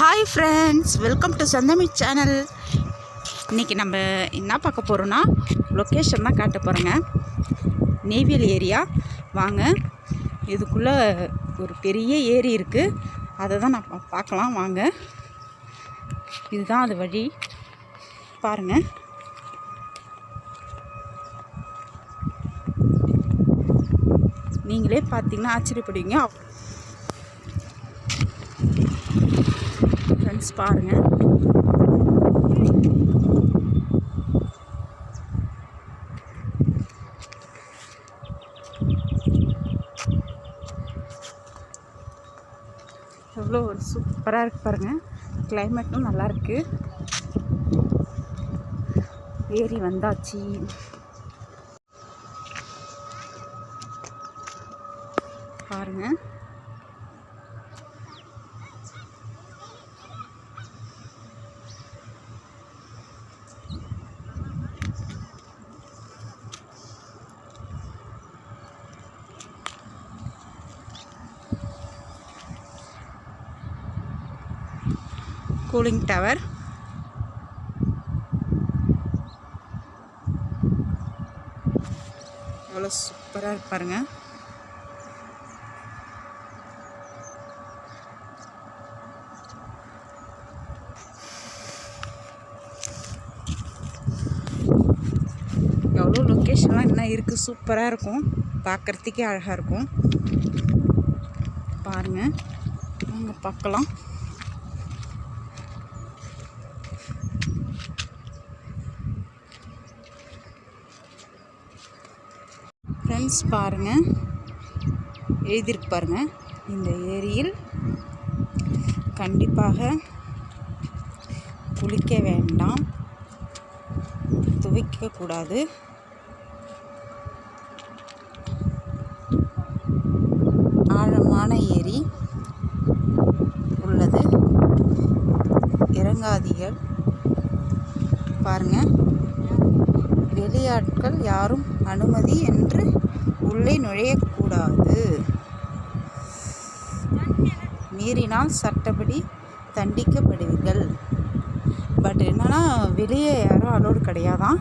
Hi friends welcome to சந்தமி channel இன்றைக்கி நம்ம என்ன பார்க்க போகிறோன்னா லொக்கேஷன் தான் காட்ட போகிறோங்க நெய்வேலி ஏரியா வாங்க. இதுக்குள்ளே ஒரு பெரிய ஏரி இருக்குது அதை தான் நான் பா- பார்க்கலாம். வாங்க. இதுதான் அது வழி. பாருங்கள் நீங்களே பார்த்தீங்கன்னா ஆச்சரியப்படுவீங்க. ஃப்ரெண்ட்ஸ் பாருங்கள் எவ்வளோ ஒரு சூப்பராக இருக்கு பாருங்கள் கிளைமேட்டும் நல்லாயிருக்கு ஏரி வந்தாச்சு. பாருங்கள் கூலிங் டவர் எவ்வளோ சூப்பராக இருப்பாருங்க. பாருங்க எவ்வளோ லொக்கேஷன்லாம் என்ன இருக்குது சூப்பராக இருக்கும். பார்க்குறதுக்கே அழகாக இருக்கும். பாருங்கள் நாங்கள் பார்க்கலாம். ஃப்ரெண்ட்ஸ் பாருங்கள் எழுதியிருக்கு பாருங்கள் இந்த ஏரியில் கண்டிப்பாக குளிக்க வேண்டாம். துவைக்கக்கூடாது ஆழமான ஏரி உள்ளது. இறங்காதீர்கள். பாருங்கள் வெளியாட்கள் யாரும் அனுமதி என்று உள்ளே நுழையக்கூடாது. மீறினால் சட்டப்படி தண்டிக்கப்படுவீர்கள். பட் என்னன்னா வெளியே யாரும் அலோடு கிடையாதான்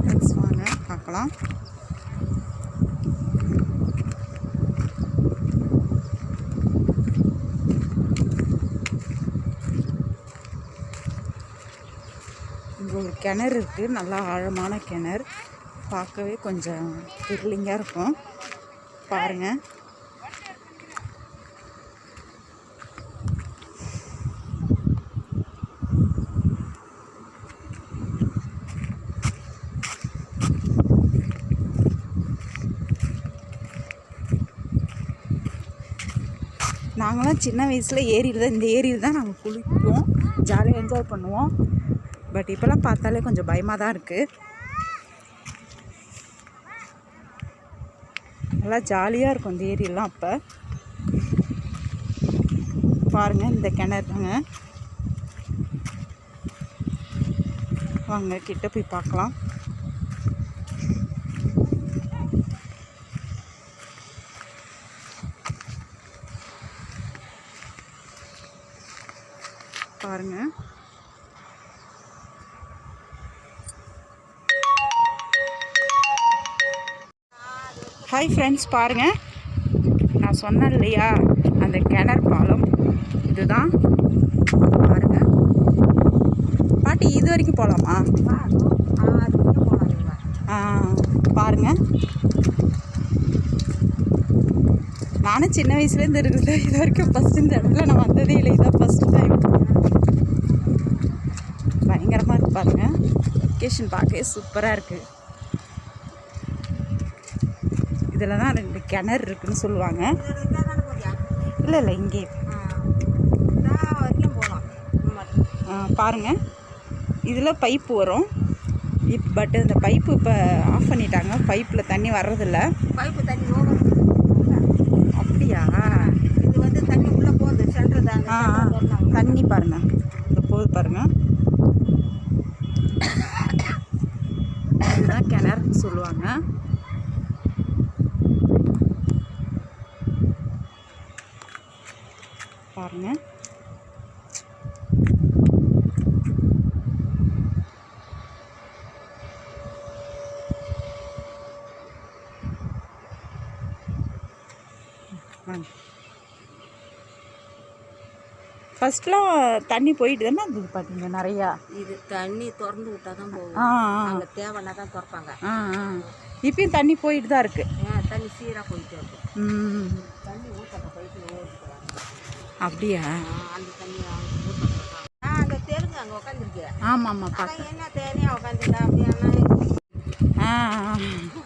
ஃப்ரெண்ட்ஸ் வாங்க பார்க்கலாம். இங்கே ஒரு கிணறு இருக்குது நல்லா ஆழமான கிணறு. பார்க்கவே கொஞ்சம் த்ரில்லிங்காக இருக்கும். பாருங்கள் சின்ன வயசில் ஏரியில் தான் இந்த ஏரியில் தான் நாங்கள் குளிப்போம். ஜாலியாக என்ஜாய் பண்ணுவோம். பட் இப்போலாம் பார்த்தாலே கொஞ்சம் பயமாக தான் இருக்குது நல்லா ஜாலியாக இருக்கும் இந்த ஏரியெல்லாம் அப்போ. பாருங்கள் இந்த கிணறுங்க வாங்க கிட்ட போய் பார்க்கலாம். பாருங்க. ஹாய் ஃப்ரெண்ட்ஸ் பாருங்க. நான் சொன்னேன் இல்லையா அந்த கிணறு பாலம் இதுதான். பாருங்க. பாட்டி இது வரைக்கும் போகலாமா ஆ, பாருங்க. நானும் சின்ன வயசுலேருந்து இருக்குது இது வரைக்கும் ஃபஸ்ட் இந்த இடத்துல நான் வந்ததே இல்லை. இதான் ஃபஸ்ட்டு டைம் பயங்கரமாக இருக்கு பாருங்க. லொக்கேஷன் பார்க்கவே சூப்பராக இருக்குது இதில் தான் ரெண்டு கிணறு இருக்குதுன்னு சொல்லுவாங்க. இல்லை இல்லை இங்கே. நான் வரைக்கும் போகலாம் ஆமாம் பாருங்கள் இதில் பைப்பு வரும். இப் பட் இந்த பைப்பு இப்போ ஆஃப் பண்ணிட்டாங்க. பைப்பில் தண்ணி வர்றதில்ல. பைப்பு தண்ணி ஓவர் அப்படியா இது வந்து தண்ணி உள்ளே போகுது சென்டர் தான் ஆ ஆ. தண்ணி பாருங்கள் இந்த போகுது பாருங்கள் இதுதான் கிணறுன்னு சொல்லுவாங்க பாருங்க வாங்க ஃபர்ஸ்ட்லாம் தண்ணி போயிட்டு தானே இருந்தது பார்த்தீங்க நிறையா? இது தண்ணி திறந்து விட்டா தான் போகும். அங்கே தேவைன்னா தான் திறப்பாங்க. இப்பயும் தண்ணி போயிட்டு தான் இருக்கு. தண்ணி சீராக போயிட்டு இருக்கும் ம். தண்ணி பைப்பில் ஓடிக்கிறாங்க அப்படியா? அந்த தண்ணி அந்த தெலுங்கு அங்கே உட்காந்துருக்கு ஆமாம் ஆமாம் அதான் என்ன தேனியாக உட்காந்துருக்கா அப்படின்னா.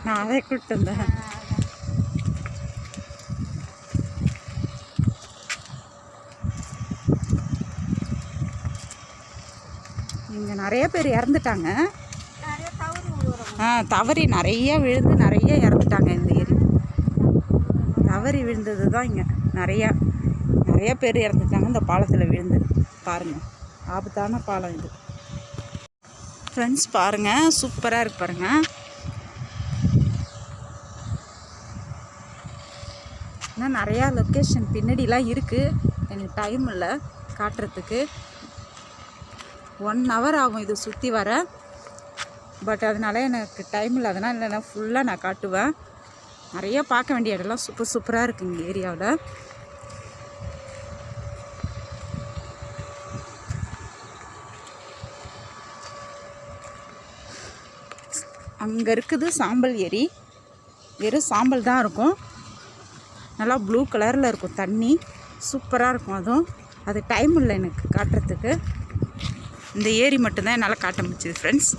நான் அதை கூப்பிட்டு வந்தேன் இங்கே நிறைய பேர் இறந்துட்டாங்க. ஆ தவறி நிறைய விழுந்து நிறைய இறந்துட்டாங்க இந்த ஏரி. தவறி விழுந்தது தான் இங்கே. நிறையா நிறைய பேர் இறந்துட்டாங்க இந்த பாலத்தில் விழுந்து. பாருங்கள் ஆபத்தான பாலம் இது. ஃப்ரெண்ட்ஸ் பாருங்கள் சூப்பராக இருக்கு பாருங்கள் இன்னும் நிறையா லொக்கேஷன் பின்னாடிலாம் இருக்குது எனக்கு டைம் இல்லை. காட்டுறதுக்கு. ஒன் ஹவர் ஆகும் இது சுற்றி வர. பட் அதனால எனக்கு டைம் இல்லாதனால இல்லைனா ஃபுல்லாக நான் காட்டுவேன். நிறைய பார்க்க வேண்டிய இடம்லாம் சூப்பர் சூப்பராக இருக்குது இங்கே ஏரியாவில். அங்கே இருக்குது சாம்பல் ஏரி. வெறும் சாம்பல் தான் இருக்கும். நல்லா ப்ளூ கலரில் இருக்கும் தண்ணி. சூப்பராக இருக்கும் அதுவும். அது டைம் இல்லை எனக்கு காட்டுறதுக்கு. இந்த ஏரி மட்டும்தான் என்னால் காட்ட முடிச்சுது ஃப்ரெண்ட்ஸ்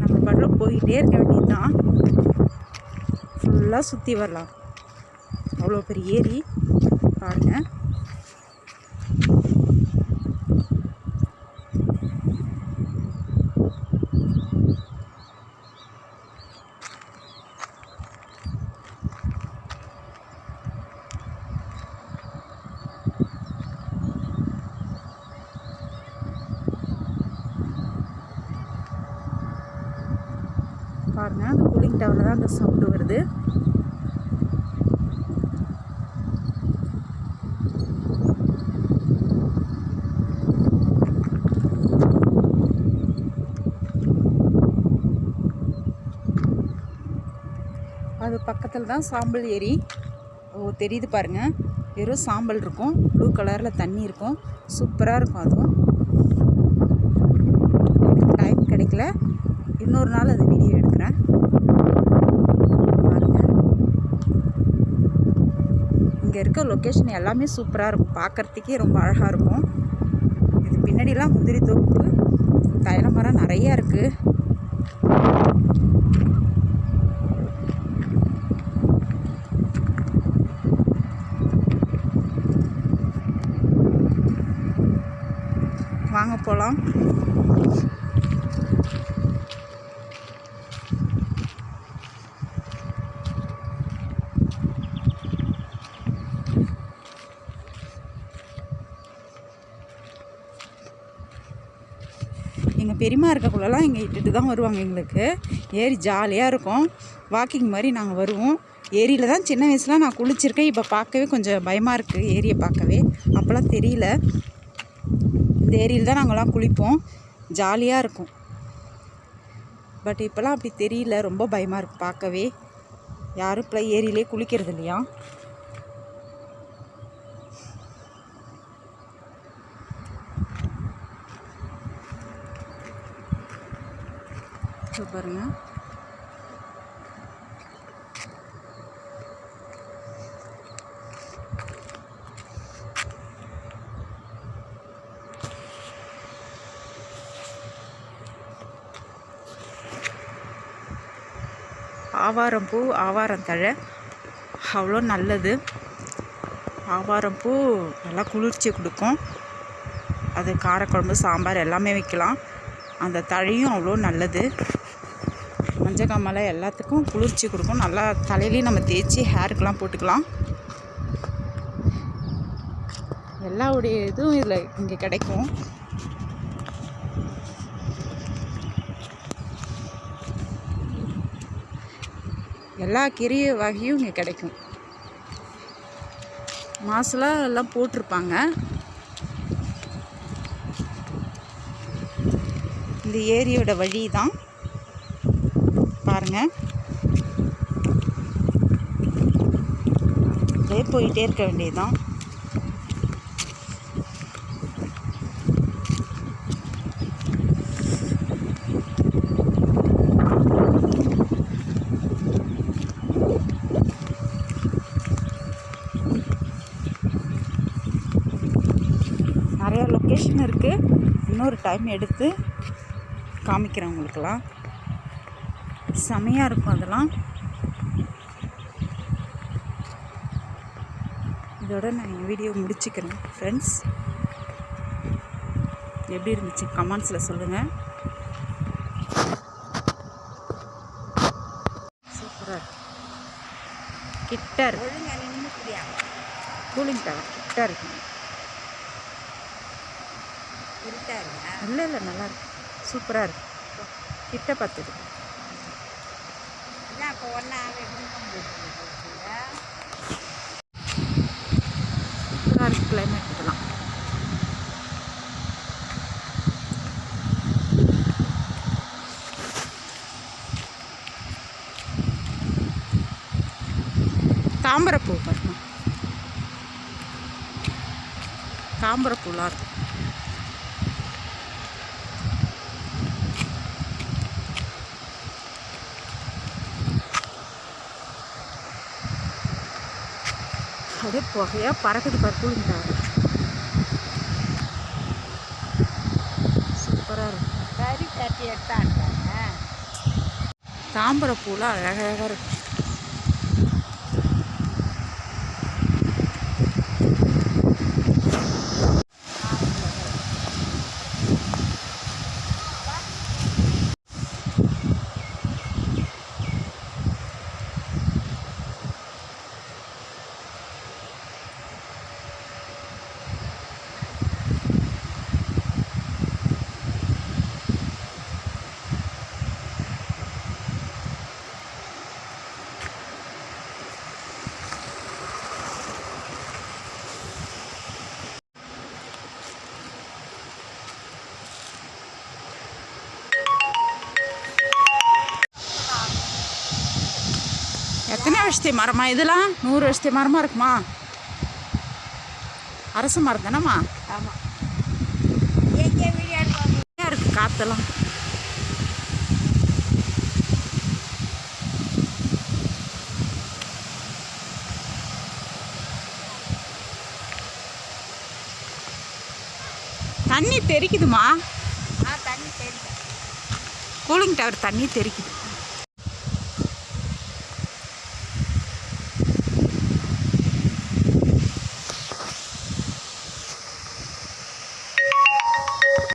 நம்ம படம் போயிட்டே இருக்க வேண்டியது தான் ஃபுல்லாக சுற்றி வரலாம். அவ்வளோ பெரிய ஏரி. பாருங்கள் பாருங்க அந்த கூலிங் டவரில் தான் அந்த சவுண்டு வருது. அது பக்கத்தில் தான் சாம்பல் ஏரி ஓ தெரியுது பாருங்கள் வெறும் சாம்பல் இருக்கும் ப்ளூ கலரில் தண்ணி இருக்கும். சூப்பராக இருக்கும் அதுவும். டைம் கிடைக்கல. இன்னொரு நாள் அந்த வீடியோ எடுக்கிறேன். பாருங்கள் இங்கே இருக்க லொக்கேஷன் எல்லாமே சூப்பராக இருக்கும். பார்க்குறதுக்கே ரொம்ப அழகாக இருக்கும். இது பின்னாடிலாம் முந்திரி தோப்பு தைல மரம் நிறையா இருக்குது வாங்க போகலாம் எங்கள் பெரியம்மா இருக்கக்குள்ளலாம் எங்கள் இட்டுட்டு தான் வருவாங்க எங்களுக்கு. ஏரி ஜாலியாக இருக்கும். வாக்கிங் மாதிரி நாங்கள் வருவோம். ஏரியில் தான் சின்ன வயசில் நான் குளிச்சிருக்கேன். இப்போ பார்க்கவே கொஞ்சம் பயமாக இருக்குது ஏரியை பார்க்கவே. அப்போல்லாம் தெரியல. இந்த ஏரியில் தான் நாங்கள்லாம் குளிப்போம். ஜாலியாக இருக்கும். பட் இப்போல்லாம் அப்படி தெரியல. ரொம்ப பயமாக இருக்குது பார்க்கவே. யாரும் இப்போ ஏரியிலே குளிக்கிறது இல்லையா? இதோ பாருங்கள் ஆவாரம் பூ ஆவாரம் தழை. அவ்வளோ நல்லது. ஆவாரம் பூ நல்லா குளிர்ச்சி கொடுக்கும். அது காரக்குழம்பு சாம்பார் எல்லாமே வைக்கலாம். அந்த தழையும் அவ்வளோ நல்லது. பஞ்சகாமலை எல்லாத்துக்கும் குளிர்ச்சி கொடுக்கும். நல்லா தலையிலையும் நம்ம தேய்ச்சி ஹேருக்கெலாம் போட்டுக்கலாம். எல்லாவுடைய இதுவும் இதில் இங்கே கிடைக்கும். எல்லா கீரை வகையும் இங்கே கிடைக்கும். மாசுலாம் எல்லாம் போட்டிருப்பாங்க. இந்த ஏரியோட வழி தான் பாருங்கள் அப்படியே போயிட்டே இருக்க வேண்டியதுதான். நிறையா லொக்கேஷன் இருக்குது இன்னொரு டைம் எடுத்து காமிக்கிறேன் உங்களுக்கெல்லாம். செமையாக இருக்கும் அதெல்லாம். இதோட நான் என் வீடியோ முடிச்சுக்கிறேன் ஃப்ரெண்ட்ஸ் எப்படி இருந்துச்சு? கமெண்ட்ஸில் சொல்லுங்கள் சூப்பராக கிட்ட இருக்கு. கூலிங் டவர் கிட்ட இருக்கு. இல்லை இல்லை நல்லா இருக்கு. சூப்பராக இருக்கு. கிட்ட பார்த்துது என்ன இப்போ ஒன்றா சூப்பராக கிளைமேட் இதெல்லாம் தாமரைப்பூ பாருங்க. தாமரைப்பூலாம் இருக்கு அப்படியே புகையாக பறக்குது டவர் சூப்பராக இருக்கு. கறி தட்டி எடுத்தாங்க தாம்பரை பூலாம் அழகழகாக இருக்கு. வருஷத்தை மரமா? இதெல்லாம் நூறு வருஷத்தை மரமாக இருக்குமா? அரச மரம் தானேம்மா? ஆமாம் இருக்குது காற்றெல்லாம் தண்ணி தெறிக்குதுமா ஆ தண்ணி தெரியும் கூலிங் டவர் தண்ணி தெறிக்குது